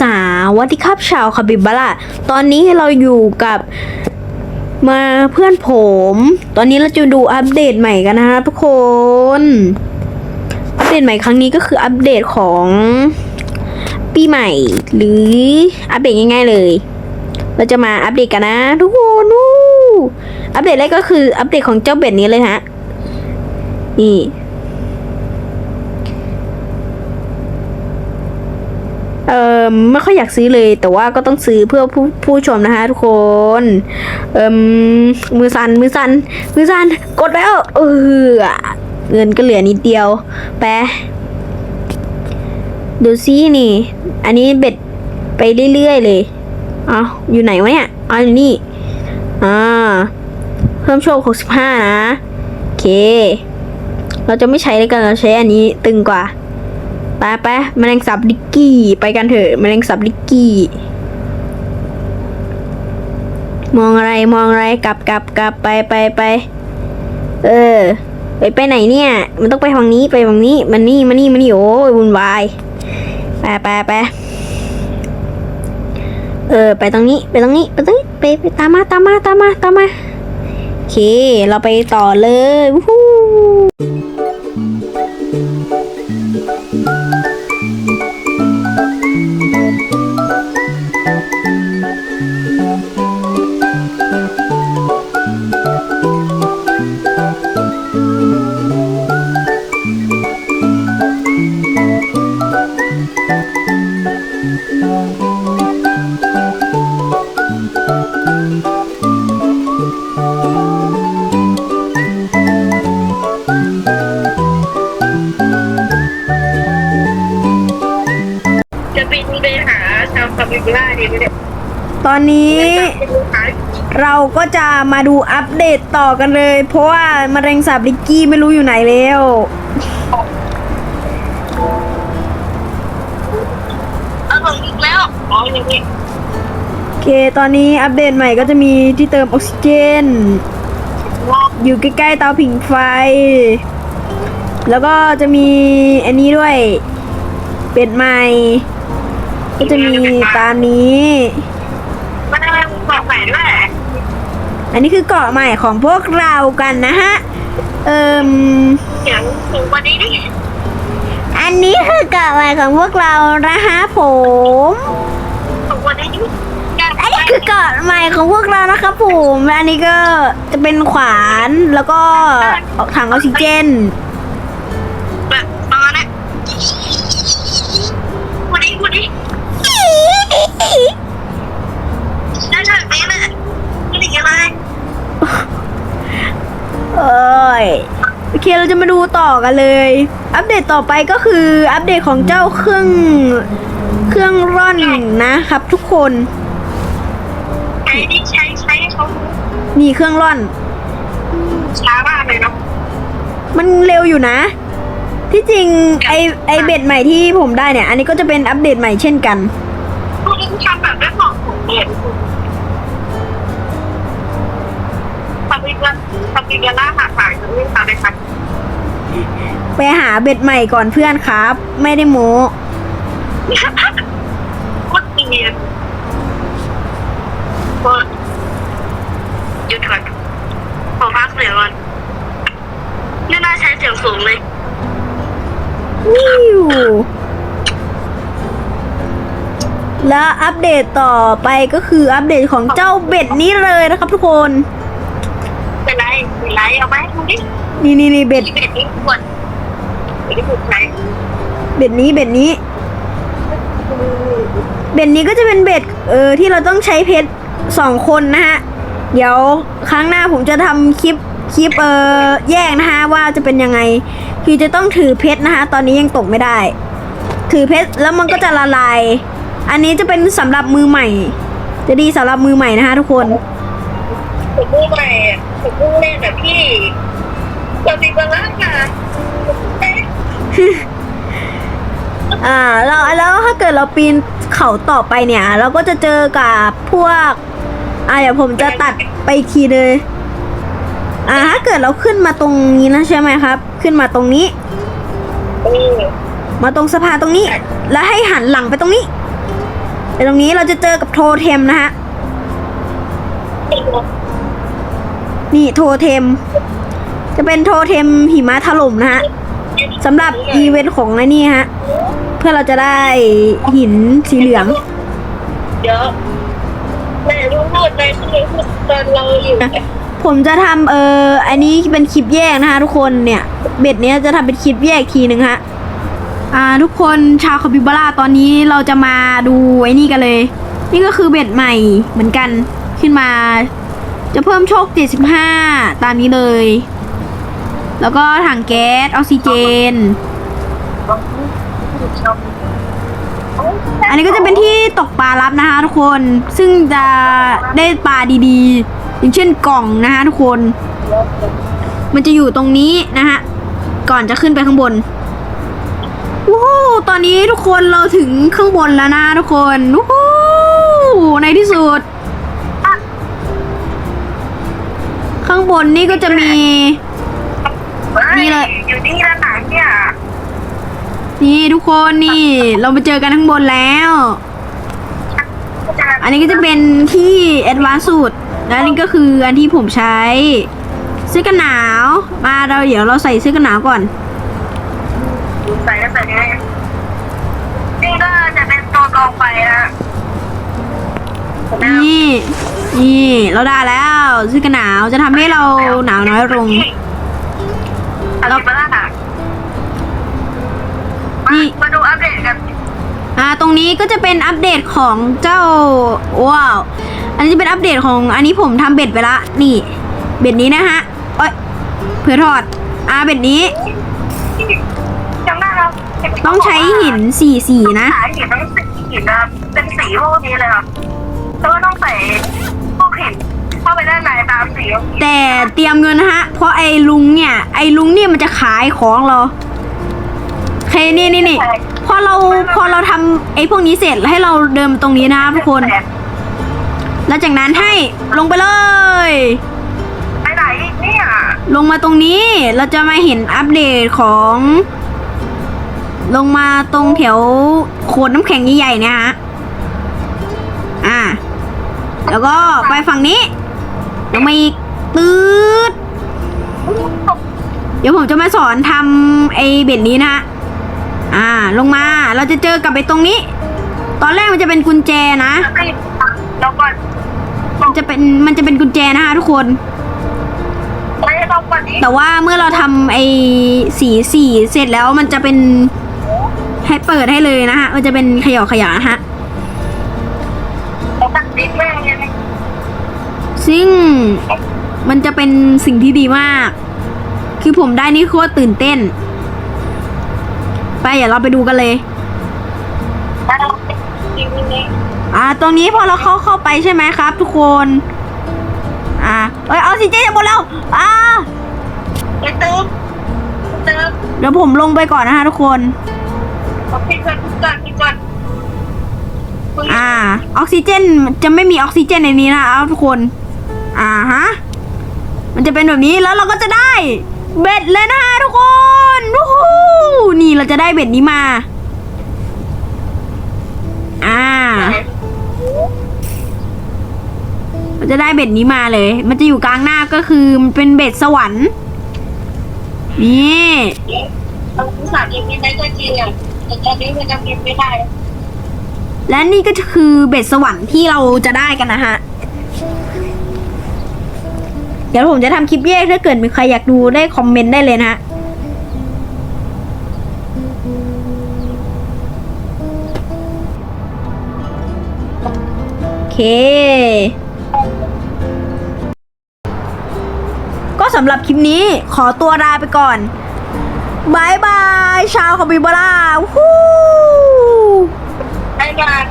สวัสดีครับชาวคาบิบาร่าตอนนี้เราอยู่กับมาเพื่อนผม ตอนนี้เราจะดูอัปเดตใหม่กันนะครับทุกคน อัปเดตใหม่ครั้งนี้ก็คืออัปเดตของปีใหม่ หรืออัปเดตง่ายๆเลย เราจะมาอัปเดตกันนะทุกคนดูอัปเดตแรกก็คืออัปเดตของเจ้าเบ็ดนี้เลยฮะ นี่ เออไม่ค่อยอยากซื้อเลย แต่ว่าก็ต้องซื้อเพื่อผู้ผู้ชมนะคะทุกคนเอมมือสันมือสันมือสันกดแล้วเออเงินก็เหลือนิดเดียวแปะดูซินี่ อันนี้เบ็ดไปเรื่อยๆเลยเอาอยู่ไหนวะเนี่ยอ๋ออยู่นี่อ่าเพิ่มโชค65 นะ โอเค เราจะไม่ใช้แล้วกันเราใช้อันนี้ตึงกว่า ไปไปแมลงสับดิกกี้ ไปกันเถอะแมลงสับดิกกี้ มองอะไรมองอะไรกลับกลับกลับไปไปไปเออไปไปไหนเนี่ย มันต้องไปฝั่งนี้ไปฝั่งนี้มันนี่มันนี่มันนี่โอ้ยวุ่นวายไปไปไปเออ ไปตรงนี้ไปตรงนี้ไปตรงนี้ไปไปตามมาตามมาตามมาตามมาโอเค เราไปต่อเลยวู้ ฮู้จ ตอนนี้ไปดูหาเราก็จะมาดูอัปเดตต่อกันเลย เพราะว่ามะเร็งสาบลิกกี้ไม่รู้อยู่ไหนแล้วเอาลงอีกแล้วอ๋ออย่างนี้โอเค ตอนนี้อัปเดตใหม่ก็จะมีที่เติมออกซิเจนงอกอยู่ใกล้ๆเตาผิงไฟ แล้วก็จะมีอันนี้ด้วย เป็ดใหม่ ก็จะมีตามนี้มันอะไรมึงบอกใส่ด้วย อันนี้คือเกาะใหม่ของพวกเรากันนะฮะ เอิมเสียงสูงกว่านี้ดิอันนี้คือเกาะใหม่ของพวกเรานะฮะผมสูงกว่านี้ดิอันนี้คือเกาะใหม่ของพวกเรานะครับผม อันนี้ก็จะเป็นขวานแล้วก็ถังออกซิเจน เคเราจะมาดูต่อกันเลย อัปเดตต่อไปก็คืออัปเดตของเจ้าเครื่องเครื่องร่อนนะครับ ทุกคนใช้ที่ใช้ใช้เขานี่เครื่องร่อนช้ามากเลยเนาะมันเร็วอยู่นะ ที่จริงไอไอเบ็ดใหม่ที่ผมได้เนี่ย อันนี้ก็จะเป็นอัปเดตใหม่เช่นกันพวกนี้ทำแบบไม่เหมาะสมเลยทำอีกแล้วทำอีกแล้วหน้าหักหายจะไม่ทำเลยค่ะ ไปหาเบ็ดใหม่ก่อนเพื่อนครับ ไม่ได้โม้โคตรเนียนเปิดหยุดก่อนขอพักเสียงก่อนไม่น่าใช้เสียงสูงเลยวิวแล้วอัปเดตต่อไปก็คืออัปเดตของเจ้าเบ็ดนี้เลยนะครับทุกคน เป็นไรเป็นไรเอาไหมดูดินี่นี่นี่เบ็ดที่เบ็ดนี้ปวดไม่ได้ปวดใครเบ็ดนี้เบ็ดนี้ เบ็ดนี้ก็จะเป็นเบ็ดเออที่เราต้องใช้เพชรสองคนนะฮะ เดี๋ยวครั้งหน้าผมจะทำคลิปคลิปเออแยกนะฮะว่าจะเป็นยังไง คือจะต้องถือเพชรนะฮะตอนนี้ยังตกไม่ได้ ถือเพชรแล้วมันก็จะละลาย อันนี้จะเป็นสำหรับมือใหม่ จะดีสำหรับมือใหม่นะฮะทุกคน ผมพูดใหม่ผมพูดเล่นแบพี่เราดีกว่าล่างนะเอ๊ะอ่าแล้วแล้วถ้าเกิดเราปีนเขาต่อไปเนี่ย เราก็จะเจอกับพวกอ่าเดี๋ยวผมจะตัดไปอีกทีเลยอ่าถ้าเกิดเราขึ้นมาตรงนี้นะใช่ไหมครับ ขึ้นมาตรงนี้มาตรงสะพานตรงนี้ แล้วให้หันหลังไปตรงนี้ไปตรงนี้เราจะเจอกับโทเทมนะฮะ นี่โทเทม จะเป็นโทเทมหิมะถล่มนะฮะสำหรับอีเวนต์ของไอ้นี่ฮะ เพื่อเราจะได้หินสีเหลืองเดี๋ยวแม่รู้พูดในที่พูดตอนเราอยู่ผมจะทำเอออันนี้เป็นคลิปแยกนะคะทุกคนเนี่ย เบ็ดเนี้ยจะทำเป็นคลิปแยกทีหนึ่งฮะอ่าทุกคนชาวคาปิบาร่าตอนนี้เราจะมาดูไอ้นี่กันเลย นี่ก็คือเบ็ดใหม่เหมือนกันขึ้นมา จะเพิ่มโชค 75 ตามนี้เลย แล้วก็ถังแก๊สออกซิเจน อันนี้ก็จะเป็นที่ตกปลารับนะคะทุกคน ซึ่งจะได้ปลาดีๆ อย่างเช่นกล่องนะคะทุกคน มันจะอยู่ตรงนี้นะฮะ ก่อนจะขึ้นไปข้างบนวู้ตอนนี้ทุกคนเราถึงข้างบนแล้วนะทุกคนวู้ในที่สุด ข้างบนนี่ก็จะมี นี่เลย อยู่นี่แล้วไหนเนี่ยนี่ทุกคนนี่ เรามาเจอกันข้างบนแล้ว อันนี้ก็จะเป็นที่แอดวานซ์สุดและนี่ก็คืออันที่ผมใช้เสื้อกันหนาว มาเราเดี๋ยวเราใส่เสื้อกันหนาวก่อน ใส่ก็ใส่ได้นี่ก็จะเป็นตัวกองไฟนะ นี่ นี่เราได้แล้วเสื้อกันหนาวจะทำให้เราหนาวน้อยลงเรามาล่ะนี่มาดูอัปเดตกันอ่าตรงนี้ก็จะเป็นอัปเดตของเจ้าว้าวอันนี้จะเป็นอัปเดตของอันนี้ผมทำเบ็ดไปละนี่ เบ็ดนี้นะฮะเอ้ยเผื่อทอดอ่าเบ็ดนี้จำได้แล้วต้องใช้หินสี่สีนะสายหินต้องสีหินนะเป็นสีพวกนี้เลยครับ แล้วก็ต้องใส่พวกหินเข้าไปด้านในตามสีของหินแต่เตรียมเงินนะฮะ เพราะไอ้ลุงเนี่ย ไอ้ลุงเนี่ยมันจะขายของเราโอเคนี่นี่นี่พอเราพอเราทำไอ้พวกนี้เสร็จให้เราเดินมาตรงนี้นะครับทุกคนแล้วจากนั้นให้ลงไปเลย ไปไหนเนี่ยลงมาตรงนี้เราจะมาเห็นอัปเดตของ ลงมาตรงแถวโขดน้ำแข็งใหญ่ๆเนี่ยฮะอ่า แล้วก็ไปฝั่งนี้ลงมาอีกตืดเดี๋ยวผมจะมาสอนทำไอเบ็ดนี้นะฮะอ่า ลงมาเราจะเจอกับไอตรงนี้ ตอนแรกมันจะเป็นกุญแจนะเราก่อนมันจะเป็นมันจะเป็นกุญแจนะคะทุกคนแต่ว่าเมื่อเราทำไอ้สีสีเสร็จแล้วมันจะเป็นให้เปิดให้เลยนะฮะ มันจะเป็นขยอขยะนะฮะ ซึ่งมันจะเป็นสิ่งที่ดีมาก คือผมได้นี่โคตรตื่นเต้น ไปเดี๋ยวเราไปดูกันเลยเราจริงจริงอ่าตรงนี้พอเราเข้าเข้าไปใช่ไหมครับ ทุกคน อ่าเอ้ยเอาสิเจ๊จะหมดแล้วอ่าไปเติมเติมเดี๋ยวผมลงไปก่อนนะฮะทุกคนเอาพี่ก่อนพี่ก่อนพี่ก่อนอ่า ออกซิเจนจะไม่มีออกซิเจนในนี้นะครับทุกคน อ่าฮะ มันจะเป็นแบบนี้แล้วเราก็จะได้เบ็ดเลยนะฮะทุกคนวู้ฮู้นี่เราจะได้เบ็ดนี้มา อ่า เราจะได้เบ็ดนี้มาเลย มันจะอยู่กลางหน้าก็คือมันเป็นเบ็ดสวรรค์ นี่เราภาษาจีนไม่ได้ก็จริงอะแต่ตอนนี้มันจะพิมพ์ไม่ได้ และนี่ก็คือเบ็ดสวรรค์ที่เราจะได้กันนะฮะเดี๋ยวผมจะทำคลิปแยกถ้าเกิดมีใครอยากดูได้คอมเมนต์ได้เลยนะโอเค ก็สำหรับคลิปนี้ขอตัวลาไปก่อนบายบาย ชาวคอมบิบาร่าวู้ไอ้งาน